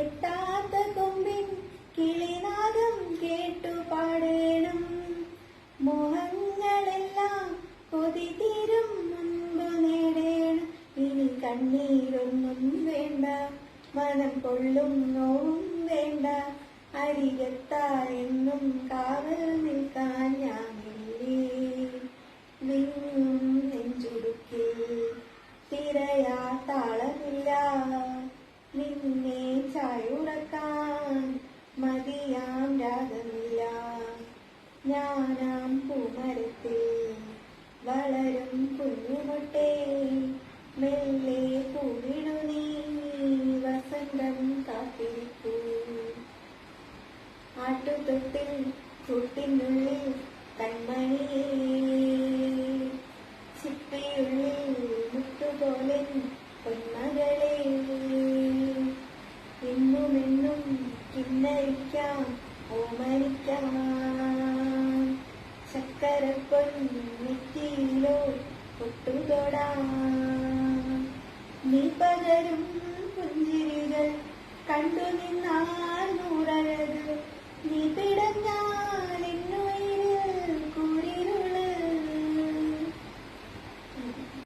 എത്താത്ത കൊമ്പിൻ കിളിനാദം കേട്ടു പാടേണം. മോഹങ്ങളെല്ലാം പൊതിതീരും മുൻപ് നേടേണം. ഇനി കണ്ണീരൊന്നും വേണ്ട മനം കൊള്ളും നോവും വേണ്ട അരികത്തായെന്നും കാവൽ നിൽക്കാൻ ഞാനാം പൂമരത്തിൽ വളരും കുഞ്ഞുമുട്ടേ. മെല്ലെ പൂവിടു നീ വസന്തം കാത്തിരിക്കൂ. ആട്ടുതൊട്ടിൽ കൂട്ടിനുള്ളിൽ കൺമണിയേ. ചിപ്പിയുള്ളിൽ മുത്തുപോലെ പൊന്മകളെ. എന്നും കിന്നരിക്കാം ഓമനിക്കാം. ചക്കരപ്പൊൻ നെറ്റിയിലോ പൊട്ടുതൊടാം നീ പകരും പുഞ്ചിരികൾ കണ്ടു നിന്നാൽ നൂറഴക്. നീ പിടഞ്ഞാൽ